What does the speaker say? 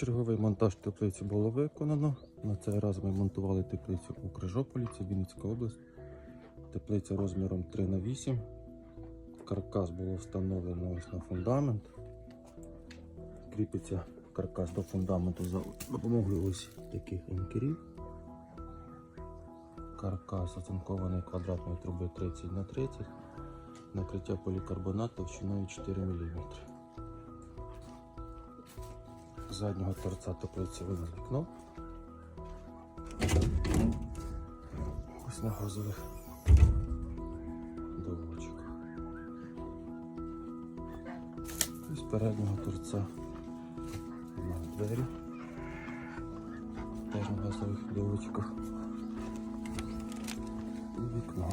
Черговий монтаж теплиці було виконано. На цей раз ми монтували теплицю у Крижополі, це Вінницька область. Теплиця розміром 3 на 8 Каркас було встановлено ось на фундамент. Кріпиться каркас до фундаменту за допомогою ось таких анкерів. Каркас оцинкований квадратною трубою 30 на 30 Накриття полікарбонат товщиною 4 мм. Заднього торця теплиці видно вікно. Ось на газових доводчиках. І з переднього торця на двері. Теж на газових доводчиках. І вікно.